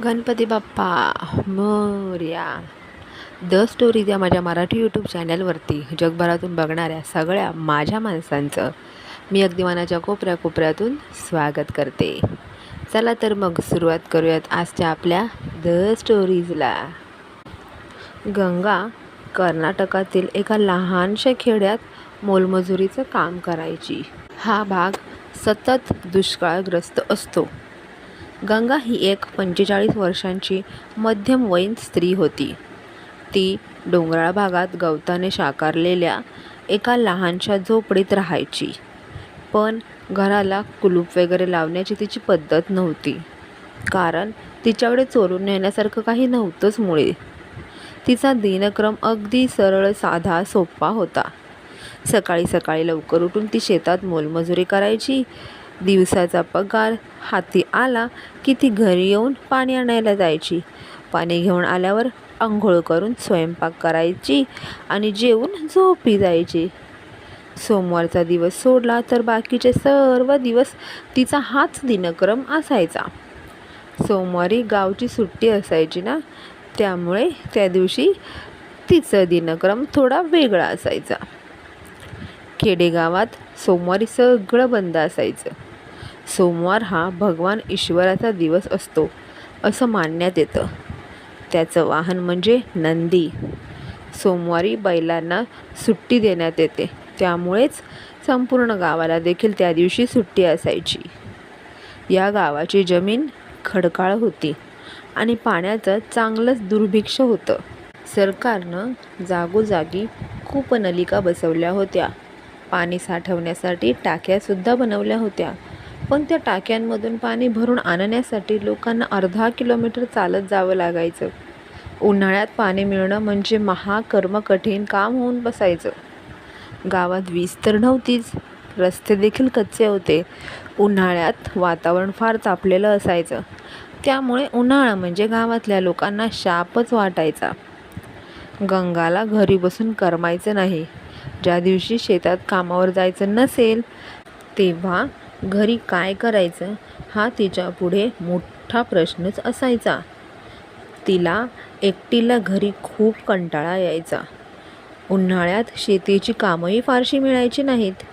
Ganpati Bappa Morya. The stories या माझ्या Marathi YouTube चॅनलवरती जगभरातून बघणाऱ्या सगळ्या माझ्या माणसांचं मी अगदी मनाच्या कोपऱ्या कोपऱ्यातून स्वागत करते. चला तर मग सुरुवात करूयात आजच्या आपल्या द स्टोरीजला. गंगा कर्नाटकातील एका लहानशा खेड्यात मोलमजुरीचं काम करायची. हा भाग सतत दुष्काळग्रस्त असतो. गंगा ही एक पंचेचाळीस वर्षांची मध्यमवयीन स्त्री होती. ती डोंगराळ भागात गवताने साकारलेल्या एका लहानशा झोपडीत राहायची. पण घराला कुलूप वगैरे लावण्याची तिची पद्धत नव्हती. कारण तिच्याकडे चोरून नेण्यासारखं काही नव्हतंच मुळे. तिचा दिनक्रम अगदी सरळ साधा सोपा होता. सकाळी सकाळी लवकर उठून ती शेतात मोलमजुरी करायची दिवसाचा पगार हाती आला की ती घरी येऊन पाणी आणायला जायची. पाणी घेऊन आल्यावर आंघोळ करून स्वयंपाक करायची आणि जेवून झोपी जायची. सोमवारचा दिवस सोडला तर बाकीचे सर्व दिवस तिचा हाच दिनक्रम असायचा. सोमवारी गावची सुट्टी असायची ना त्यामुळे त्या दिवशी तिचं दिनक्रम थोडा वेगळा असायचा. खेडेगावात सोमवारी सगळं बंद असायचं. सोमवार हा भगवान ईश्वराचा दिवस असतो असं मानण्यात येतं. त्याचं वाहन म्हणजे नंदी. सोमवारी बैलांना सुट्टी देण्यात येते. त्यामुळेच संपूर्ण गावाला देखील त्या दिवशी सुट्टी असायची. या गावाची जमीन खडकाळ होती आणि पाण्याचं चांगलंच दुर्भिक्ष होतं. सरकारनं जागोजागी कूपनलिका बसवल्या होत्या. पाणी साठवण्यासाठी टाक्यासुद्धा बनवल्या होत्या. पण त्या टाक्यांमधून पाणी भरून आणण्यासाठी लोकांना अर्धा किलोमीटर चालत जावं लागायचं. उन्हाळ्यात पाणी मिळणं म्हणजे महाकर्म कठीण काम होऊन बसायचं. गावात वीज तर नव्हतीच रस्ते देखील कच्चे होते. उन्हाळ्यात वातावरण फार तापलेलं असायचं. त्यामुळे उन्हाळा म्हणजे गावातल्या लोकांना शापच वाटायचा. गंगाला घरी बसून करमायचं नाही. ज्या दिवशी शेतात कामावर जायचं नसेल तेव्हा घरी काय करायचं हा तिच्या पुढे मोठा प्रश्नच असायचा. तिला एकटीला घरी खूप कंटाळा यायचा. उन्हाळ्यात शेतीची कामंही फारशी मिळायची नाहीत.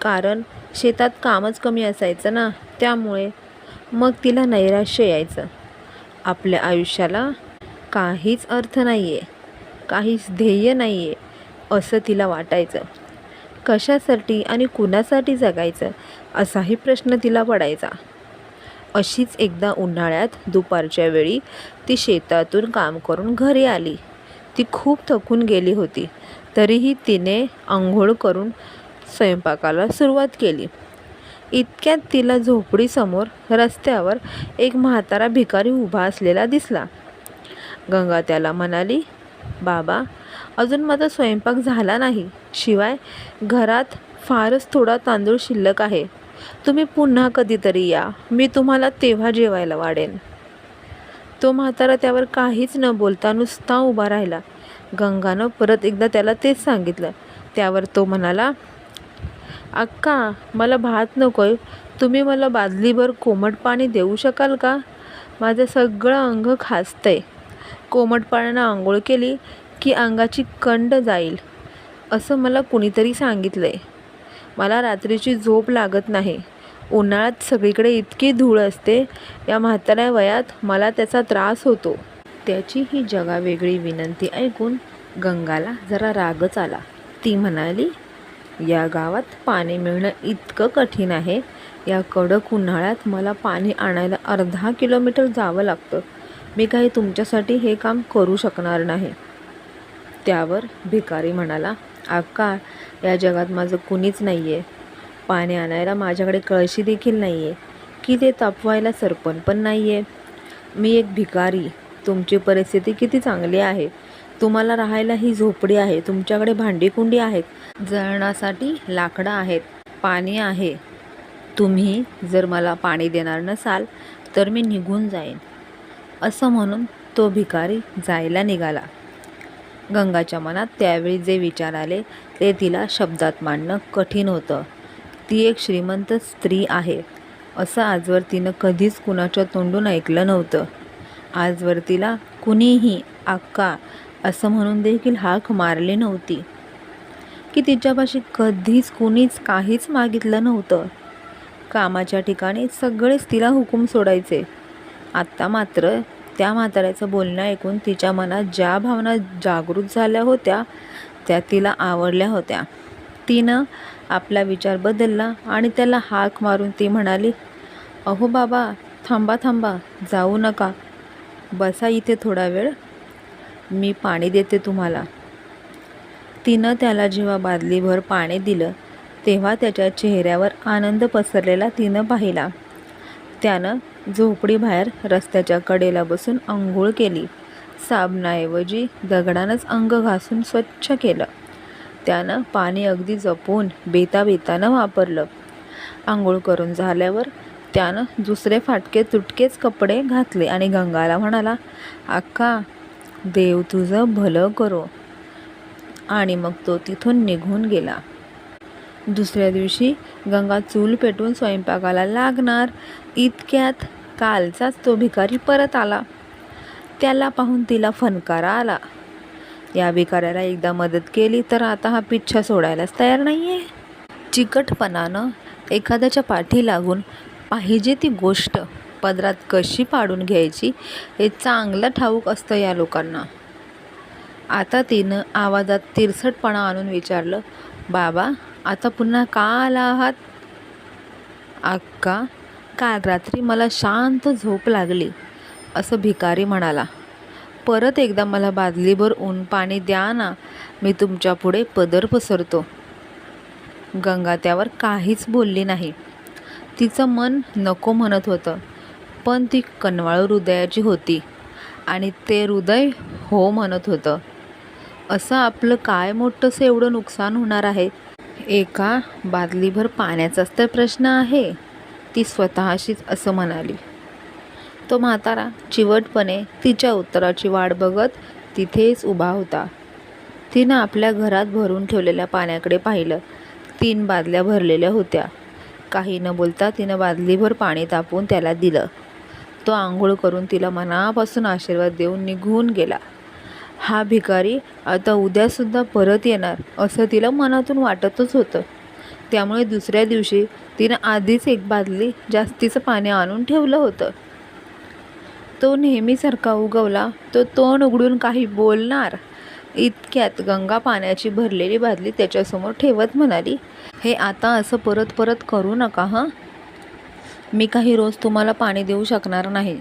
कारण शेतात कामच कमी असायचं ना त्यामुळे मग तिला नैराश्य यायचं. आपल्या आयुष्याला काहीच अर्थ नाही आहे काहीच ध्येय नाही आहे असं तिला वाटायचं. कशासाठी आणि कुणासाठी जगायचं असाही प्रश्न तिला पडायचा. अशीच एकदा उन्हाळ्यात दुपारच्या वेळी ती शेतातून काम करून घरी आली. ती खूप थकून गेली होती. तरीही तिने आंघोळ करून स्वयंपाकाला सुरुवात केली. इतक्यात तिला झोपडीसमोर रस्त्यावर एक म्हातारा भिकारी उभा असलेला दिसला. गंगा त्याला म्हणाली बाबा अजून माझा स्वयंपाक झाला नाही. शिवाय घरात फारच थोडा तांदूळ शिल्लक आहे. तुम्ही पुन्हा कधीतरी या. मी तुम्हाला तेव्हा जेवायला वाढेन. तो म्हातारा त्यावर काहीच न बोलता नुसता उभा राहिला. गंगानं परत एकदा त्याला तेच सांगितलं. त्यावर तो म्हणाला अक्का मला भात नको आहे तुम्ही मला बादलीभर कोमट पाणी देऊ शकाल का? माझं सगळं अंग खाजतंय. कोमट पाण्यानं आंघोळ केली की अंगाची कंड जाईल. असं मला कुणीतरी सांगितलं आहे मला रात्रीची झोप लागत नाही. उन्हाळ्यात सगळीकडे इतकी धूळ असते या म्हाताऱ्या वयात मला त्याचा त्रास होतो. त्याची ही जगावेगळी विनंती ऐकून गंगाला जरा रागच आला. ती म्हणाली या गावात पाणी मिळणं इतकं कठीण आहे. या कडक उन्हाळ्यात मला पाणी आणायला अर्धा किलोमीटर जावं लागतं. मी काही तुमच्यासाठी हे काम करू शकणार नाही. त्यावर भिकारी म्हणाला आका या जगात माझं कुणीच नाही आहे पाणी आणायला माझ्याकडे कळशी देखील नाही आहे की ते तापवायला सरपण पण नाही आहे मी एक भिकारी. तुमची परिस्थिती किती चांगली आहे. तुम्हाला राहायला ही झोपडी आहे. तुमच्याकडे भांडीकुंडी आहेत. जळणासाठी लाकडं आहेत. पाणी आहे. तुम्ही जर मला पाणी देणार नसाल तर मी निघून जाईन. असं म्हणून तो भिकारी जायला निघाला. गंगाच्या मनात त्यावेळी जे विचार आले ते तिला शब्दात मांडणं कठीण होतं. ती एक श्रीमंत स्त्री आहे. असं आजवर तिनं कधीच कुणाच्या तोंडून ऐकलं नव्हतं. आजवर तिला कुणीही आक्का असं म्हणून देखील हाक मारली नव्हती. की तिच्यापाशी कधीच कुणीच काहीच मागितलं नव्हतं. कामाच्या ठिकाणी सगळेच तिला हुकूम सोडायचे. आत्ता मात्र त्या म्हाताऱ्याचं बोलणं ऐकून तिच्या मनात ज्या भावना जागृत झाल्या होत्या त्या तिला आवडल्या होत्या. तिनं आपला विचार बदलला आणि त्याला हाक मारून ती म्हणाली अहो बाबा थांबा थांबा जाऊ नका. बसा इथे थोडा वेळ. मी पाणी देते तुम्हाला. तिनं त्याला जेव्हा बादलीभर पाणी दिलं तेव्हा त्याच्या चेहऱ्यावर आनंद पसरलेला तिनं पाहिला. त्यानं झोपडीबाहेर रस्त्याच्या कडेला बसून आंघोळ केली. साबणाऐवजी दगडानंच अंग घासून स्वच्छ केलं. त्यानं पाणी अगदी जपून बेताबेतानं वापरलं. आंघोळ करून झाल्यावर त्यानं दुसरे फाटके तुटकेच कपडे घातले आणि गंगाला म्हणाला अक्का देव तुझं भलं करो. आणि मग तो तिथून निघून गेला. दुसऱ्या दिवशी गंगा चूल पेटून स्वयंपाकाला लागणार. इतक्यात कालचाच तो भिकारी परत आला. त्याला पाहून तिला फनकारा आला. या भिकाऱ्याला एकदा मदत केली तर आता हा पिच्छा सोडायलाच तयार नाही आहे चिकटपणानं एखाद्याच्या पाठी लागून पाहिजे ती गोष्ट पदरात कशी पाडून घ्यायची हे चांगलं ठाऊक असतं या लोकांना. आता तिनं आवाजात तिरसटपणा आणून विचारलं बाबा आता पुन्हा का आला आहात? अक्का काल रात्री मला शांत झोप लागली असं भिकारी म्हणाला. परत एकदा मला बादलीभर ऊन पाणी द्या ना मी तुमच्यापुढे पदर पसरतो. गंगा त्यावर काहीच बोलली नाही. तिचं मन नको म्हणत होतं पण ती कनवाळू हृदयाची होती आणि ते हृदय हो म्हणत होतं. असं आपलं काय मोठंसं एवढं नुकसान होणार आहे? एका बादलीभर पाण्याचाच तर प्रश्न आहे. ती स्वतःशीच असं म्हणाली. तो म्हातारा चिवटपणे तिच्या उत्तराची वाट बघत तिथेच उभा होता. तिनं आपल्या घरात भरून ठेवलेल्या पाण्याकडे पाहिलं. तीन बादल्या भरलेल्या होत्या. काही न बोलता तिनं बादलीभर पाणी तापवून त्याला दिलं. तो आंघोळ करून तिला मनापासून आशीर्वाद देऊन निघून गेला. हा भिकारी आता उद्यासुद्धा परत येणार असं तिला मनातून वाटतच होतं. त्यामुळे दुसऱ्या दिवशी तिनं आधीच एक बादली जास्तीचं पाणी आणून ठेवलं होतं. तो नेहमीसारखा उगवला तो तोंड उघडून काही बोलणार. इतक्यात गंगा पाण्याची भरलेली बादली त्याच्यासमोर ठेवत म्हणाली हे आता असं परत परत करू नका हां? मी काही रोज तुम्हाला पाणी देऊ शकणार नाही.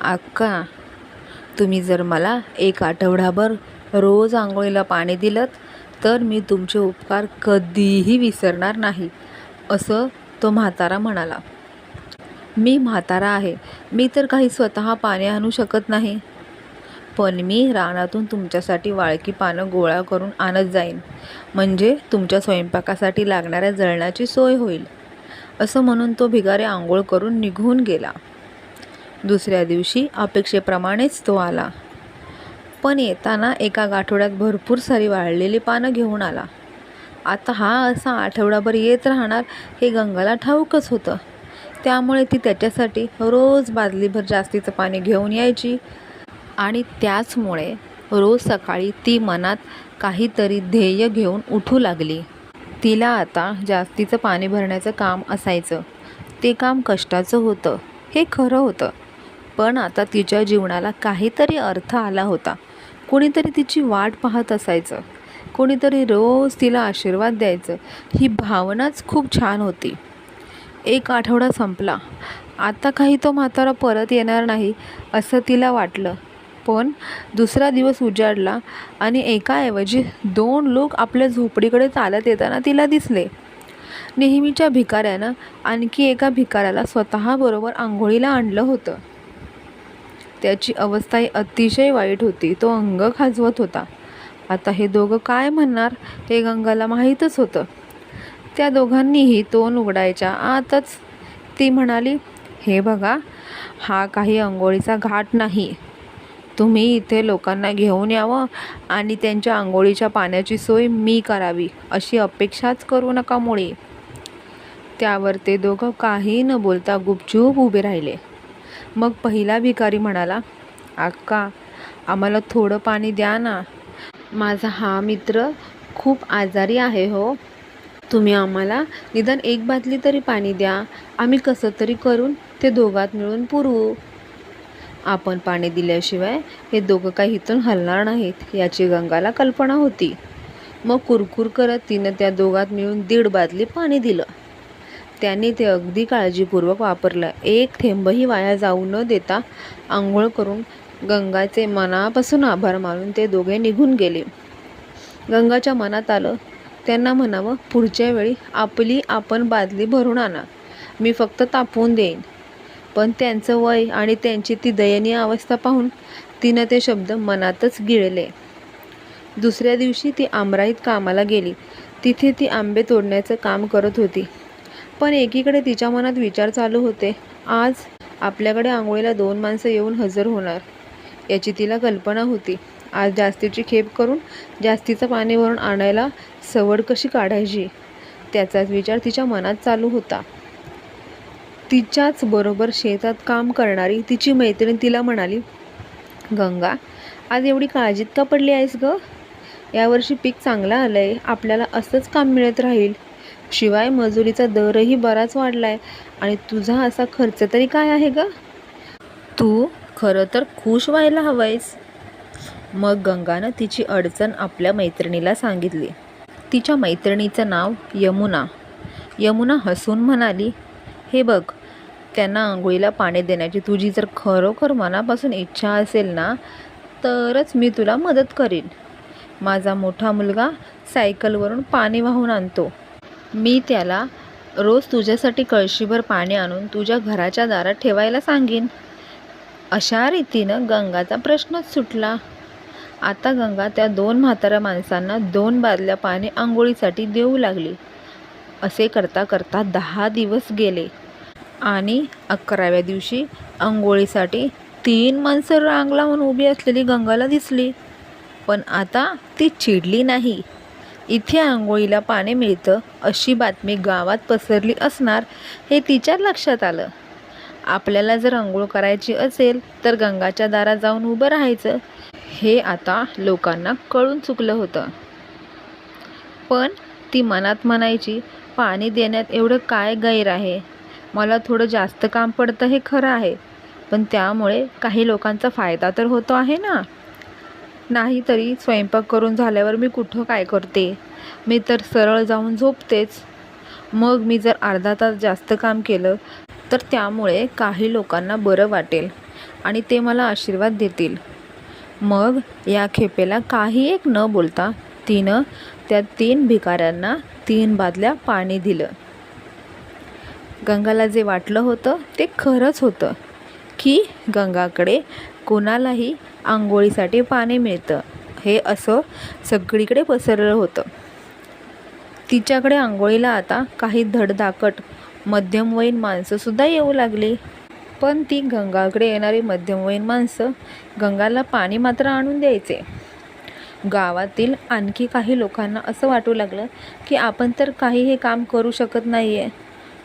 अक्का तुम्ही जर मला एक आठवडाभर रोज आंघोळीला पाणी दिलं तर मी तुमचे उपकार कधीही विसरणार नाही असं तो म्हातारा म्हणाला. मी म्हातारा आहे. मी तर काही स्वतः पाणी आणू शकत नाही. पण मी रानातून तुमच्यासाठी वाळकी पानं गोळा करून आणत जाईन. म्हणजे तुमच्या स्वयंपाकासाठी लागणाऱ्या जळणाची सोय होईल. असं म्हणून तो भिगारे आंघोळ करून निघून गेला. दुसऱ्या दिवशी अपेक्षेप्रमाणेच तो आला. पण येताना एका गाठोड्यात भरपूर सारी वाळलेली पानं घेऊन आला. आता हा असा आठवडाभर येत राहणार हे गंगाला ठाऊकच होतं. त्यामुळे ती त्याच्यासाठी रोज बादलीभर जास्तीचं पाणी घेऊन यायची. आणि त्याचमुळे रोज सकाळी ती मनात काहीतरी ध्येय घेऊन उठू लागली. तिला आता जास्तीचं पाणी भरण्याचं काम असायचं. ते काम कष्टाचं होतं. हे खरं होतं. पण आता तिच्या जीवनाला काहीतरी अर्थ आला होता. कोणीतरी तिची वाट पाहत असायचं. कोणीतरी रोज तिला आशीर्वाद द्यायचं. ही भावनाच खूप छान होती. एक आठवडा संपला. आता काही तो म्हातारा परत येणार नाही असं तिला वाटलं. पण दुसरा दिवस उजाडला आणि एकाऐवजी दोन लोक आपल्या झोपडीकडे चालत येताना तिला दिसले. नेहमीच्या भिकाऱ्यानं आणखी एका भिकाऱ्याला स्वतःबरोबर आंघोळीला आणलं होतं. त्याची अवस्थाही अतिशय वाईट होती. तो अंग खाजवत होता. आता हे दोघं काय म्हणणार? हे गंगाला माहीतच होतं. त्या दोघांनीही तोंड उघडायच्या आतच ती म्हणाली हे बघा हा काही अंघोळीचा घाट नाही. तुम्ही इथे लोकांना घेऊन यावं आणि त्यांच्या आंघोळीच्या पाण्याची सोय मी करावी अशी अपेक्षाच करू नका मुळे. त्यावर ते दोघं काही न बोलता गुपचूप उभे राहिले. मग पहिला भिकारी म्हणाला अक्का आम्हाला थोडं पाणी द्या ना. माझा हा मित्र खूप आजारी आहे हो. तुम्ही आम्हाला निदान एक बादली तरी पाणी द्या. आम्ही कसं तरी करून ते दोघात मिळून पुरवू आपण पाणी दिल्याशिवाय हे दोघं काही इथून हलणार नाहीत याची गंगाला कल्पना होती. मग कुरकुर करत तिनं त्या दोघात मिळून दीड बादली पाणी दिलं. त्यांनी ते अगदी काळजीपूर्वक वापरलं. एक थेंबही वाया जाऊ न देता आंघोळ करून गंगाचे मनापासून आभार मानून ते दोघे निघून गेले. गंगाच्या मनात आलं त्यांना म्हणावं पुढच्या वेळी आपली आपण बादली भरून आणा. मी फक्त तापवून देईन. पण त्यांचं वय आणि त्यांची ती दयनीय अवस्था पाहून तिनं ते शब्द मनातच गिळले. दुसऱ्या दिवशी ती आमराईत कामाला गेली. तिथे ती आंबे तोडण्याचं काम करत होती. पण एकीकडे तिच्या मनात विचार चालू होते. आज आपल्याकडे आंघोळीला दोन माणसं येऊन हजर होणार. याची तिला कल्पना होती. आज जास्तीची खेप करून जास्तीचं पाणी भरून आणायला सवड कशी काढायची? त्याचाच विचार तिच्या मनात चालू होता. तिच्याच बरोबर शेतात काम करणारी तिची मैत्रीण तिला म्हणाली गंगा आज एवढी काळजीत का पडली आहेस ग? यावर्षी पीक चांगलं आलं आहे आपल्याला असंच काम मिळत राहील. शिवाय मजुरीचा दरही बराच वाढला आहे आणि तुझा असा खर्च तरी काय आहे ग? तू खरं तर खुश व्हायला हवंयस. मग गंगानं तिची अडचण आपल्या मैत्रिणीला सांगितली. तिच्या मैत्रिणीचं नाव यमुना. यमुना हसून म्हणाली हे बघ त्यांना आंघोळीला पाणी देण्याची तुझी जर खरोखर मनापासून इच्छा असेल ना तरच मी तुला मदत करीन. माझा मोठा मुलगा सायकलवरून पाणी वाहून आणतो. मी त्याला रोज तुझ्यासाठी कळशीभर पाणी आणून तुझ्या घराच्या दारात ठेवायला सांगेन. अशा रीतीनं गंगाचा प्रश्नच सुटला. आता गंगा त्या दोन म्हाताऱ्या माणसांना दोन बादल्या पाणी आंघोळीसाठी देऊ लागली. असे करता करता दहा दिवस गेले आणि अकराव्या दिवशी आंघोळीसाठी तीन माणसं रांग लावून उभी असलेली गंगाला दिसली. पण आता ती चिडली नाही. इथे आंघोळीला पाणी मिळतं अशी बातमी गावात पसरली असणार हे तिच्या लक्षात आलं. आपल्याला जर आंघोळ करायची असेल तर गंगाच्या दारात जाऊन उभं राहायचं हे आता लोकांना कळून चुकलं होतं. पण ती मनात म्हणायची पाणी देण्यात एवढं काय गैर आहे? मला थोडं जास्त काम पडतं हे खरं आहे. पण त्यामुळे काही लोकांचा फायदा तर होतो आहे ना. नाही तरी स्वयंपाक करून झाल्यावर मी कुठं काय करते? मी तर सरळ जाऊन झोपतेच. मग मी जर अर्धा तास जास्त काम केलं तर त्यामुळे काही लोकांना बरं वाटेल आणि ते मला आशीर्वाद देतील. मग या खेपेला काही एक न बोलता तिनं त्या तीन भिकाऱ्यांना तीन बादल्या पाणी दिलं. गंगाला जे वाटलं होतं ते खरंच होतं. की गंगाकडे कोणालाही आंघोळीसाठी पाणी मिळतं. हे असं सगळीकडे पसरलं होतं. तिच्याकडे आंघोळीला आता काही धडधाकट मध्यमवयीन माणसंसुद्धा येऊ लागली. पण ती गंगाकडे येणारी मध्यमवयीन माणसं गंगाला पाणी मात्र आणून द्यायचे. गावातील आणखी काही लोकांना असं वाटू लागलं की आपण तर काही हे काम करू शकत नाही आहे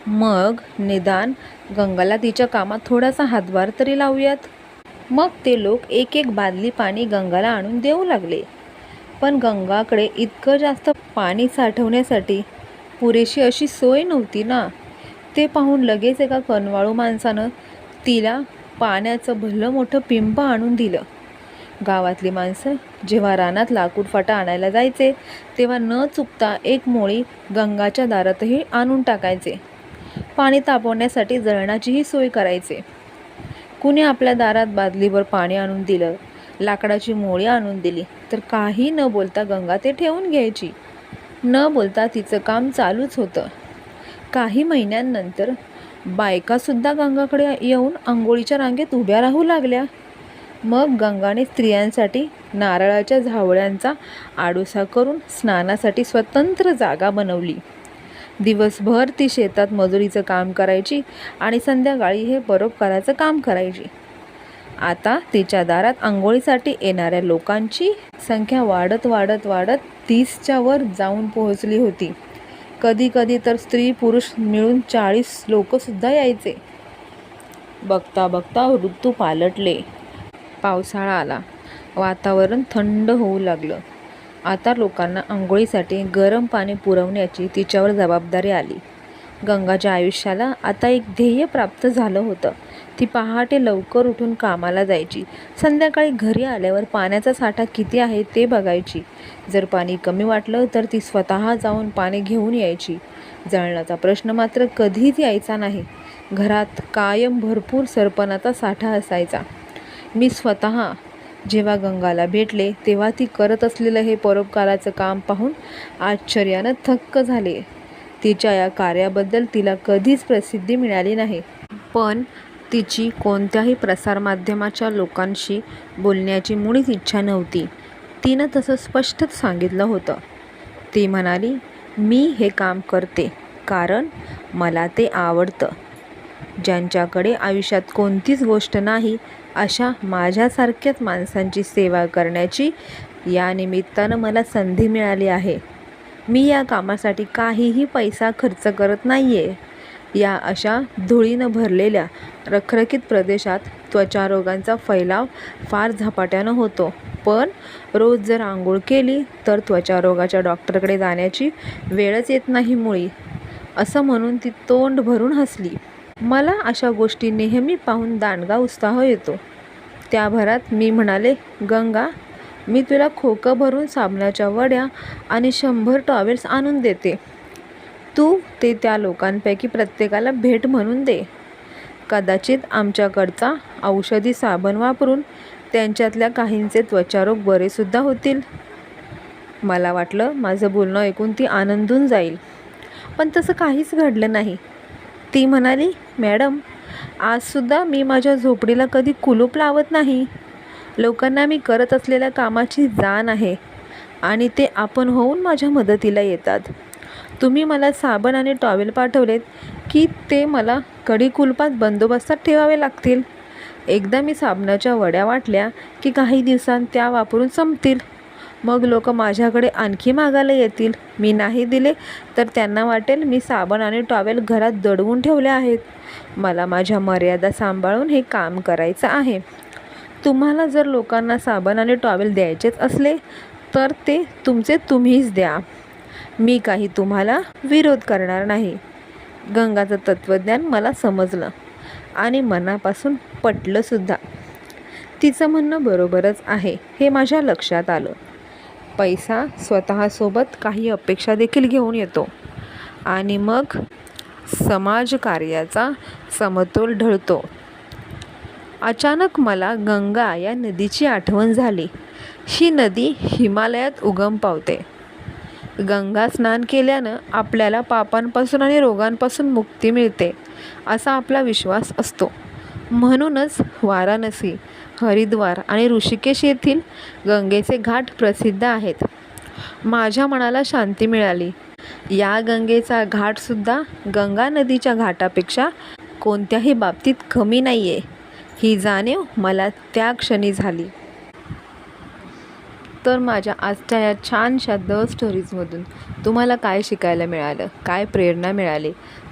मग निदान गंगाला तिच्या कामात थोडासा हातभार तरी लावूयात. मग ते लोक एक एक बादली पाणी गंगाला आणून देऊ लागले. पण गंगाकडे इतकं जास्त पाणी साठवण्यासाठी पुरेशी अशी सोय नव्हती ना. ते पाहून लगेच एका कनवाळू माणसानं तिला पाण्याचं भलं मोठं पिंप आणून दिलं. गावातली माणसं जेव्हा रानात लाकूड फाटा आणायला जायचे तेव्हा न चुकता एक मोळी गंगाच्या दारातही आणून टाकायचे. पाणी तापवण्यासाठी जळणाचीही सोय करायचे. कुणी आपल्या दारात बादलीवर पाणी आणून दिलं लाकडाची मोळी आणून दिली तर काही न बोलता गंगा ते ठेवून घ्यायची. न बोलता तिचं काम चालूच होतं. काही महिन्यांनंतर बायकासुद्धा गंगाकडे येऊन आंघोळीच्या रांगेत उभ्या राहू लागल्या. मग गंगाने स्त्रियांसाठी नारळाच्या झावळ्यांचा आडोसा करून स्नानासाठी स्वतंत्र जागा बनवली. दिवसभर ती शेतात मजुरीचं काम करायची आणि संध्याकाळी हे परोपकाराचं काम करायची. आता तिच्या दारात आंघोळीसाठी येणाऱ्या लोकांची संख्या वाढत वाढत वाढत तीसच्या वर जाऊन पोहोचली होती. कधी कधी तर स्त्री पुरुष मिळून चाळीस लोकसुद्धा यायचे. बघता बघता ऋतू पालटले. पावसाळा आला. वातावरण थंड होऊ लागलं. आता लोकांना आंघोळीसाठी गरम पाणी पुरवण्याची तिच्यावर जबाबदारी आली. गंगाच्या आयुष्याला आता एक ध्येय प्राप्त झालं होतं. ती पहाटे लवकर उठून कामाला जायची. संध्याकाळी घरी आल्यावर पाण्याचा साठा किती आहे ते बघायची. जर पाणी कमी वाटलं तर ती स्वतः जाऊन पाणी घेऊन यायची. जळणाचा प्रश्न मात्र कधीच यायचा नाही. घरात कायम भरपूर सरपणाचा साठा असायचा. मी स्वतः जेव्हा गंगाला भेटले तेव्हा ती करत असलेलं हे परोपकाराचं काम पाहून आश्चर्यानं थक्क झाले. तिच्या या कार्याबद्दल तिला कधीच प्रसिद्धी मिळाली नाही. पण तिची कोणत्याही प्रसारमाध्यमाच्या लोकांशी बोलण्याची मुळीच इच्छा नव्हती. तिनं तसं स्पष्टच सांगितलं होतं. ती म्हणाली मी हे काम करते कारण मला ते आवडतं. ज्यांच्याकडे आयुष्यात कोणतीच गोष्ट नाही अशा माझ्यासारख्याच माणसांची सेवा करण्याची या निमित्तानं मला संधी मिळाली आहे. मी या कामासाठी काहीही पैसा खर्च करत नाही आहे या अशा धुळीनं भरलेल्या रखरखीत प्रदेशात त्वचारोगांचा फैलाव फार झपाट्यानं होतो. पण रोज जर आंघोळ केली तर त्वचारोगाच्या डॉक्टरकडे जाण्याची वेळच येत नाही मुळी. असं म्हणून ती तोंड भरून हसली. मला अशा गोष्टी नेहमी पाहून दांडगा उत्साह येतो. त्या भरात मी म्हणाले गंगा मी तुला खोकं भरून साबणाच्या वड्या आणि शंभर टॉवेल्स आणून देते. तू ते त्या लोकांपैकी प्रत्येकाला भेट म्हणून दे. कदाचित आमच्याकडचा औषधी साबण वापरून त्यांच्यातल्या काहींचे त्वचारोग बरेसुद्धा होतील. मला वाटलं माझं बोलणं ऐकून ती आनंदून जाईल. पण तसं काहीच घडलं नाही. ती म्हणाली मॅडम आजसुद्धा मी माझ्या झोपडीला कधी कुलूप लावत नाही. लोकांना मी करत असलेल्या कामाची जाण आहे आणि ते आपण होऊन माझ्या मदतीला येतात. तुम्ही मला साबण आणि टॉवेल पाठवलेत की ते मला कडी कुलपात बंदोबस्तात ठेवावे लागतील. एकदा मी साबणाच्या वड्या वाटल्या की काही दिवसांत त्या वापरून संपतील. मग लोक माझ्याकडे आणखी मागायला येतील. मी नाही दिले तर त्यांना वाटेल मी साबण आणि टॉवेल घरात दडवून ठेवले आहेत. मला माझ्या मर्यादा सांभाळून हे काम करायचं आहे. तुम्हाला जर लोकांना साबण आणि टॉवेल द्यायचेच असले तर ते तुमचे तुम्हीच द्या. मी काही तुम्हाला विरोध करणार नाही. गंगाचं तत्त्वज्ञान मला समजलं आणि मनापासून पटलंसुद्धा. तिचं म्हणणं बरोबरच आहे हे माझ्या लक्षात आलं. पैसा स्वतःसोबत काही अपेक्षा देखील घेऊन येतो. आणि मग समाजकार्याचा समतोल ढळतो. अचानक मला गंगा या नदीची आठवण झाली. ही नदी हिमालयात उगम पावते. गंगा स्नान केल्यानं आपल्याला पापांपासून आणि रोगांपासून मुक्ती मिळते असा आपला विश्वास असतो. म्हणूनच वाराणसी हरिद्वार आणि ऋषिकेश येथील गंगेचे घाट प्रसिद्ध आहेत. माझ्या मनाला शांती मिळाली. या गंगेचा घाटसुद्धा गंगा नदीच्या घाटापेक्षा कोणत्याही बाबतीत कमी नाही आहे ही जाणीव मला त्या क्षणी झाली. तर माझ्या आजच्या या छानशा द स्टोरीजमधून तुम्हाला काय शिकायला मिळालं? काय प्रेरणा मिळाली?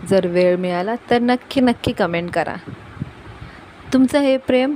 जर वेळ मिळाला तर नक्की नक्की कमेंट करा. तुमचं हे प्रेम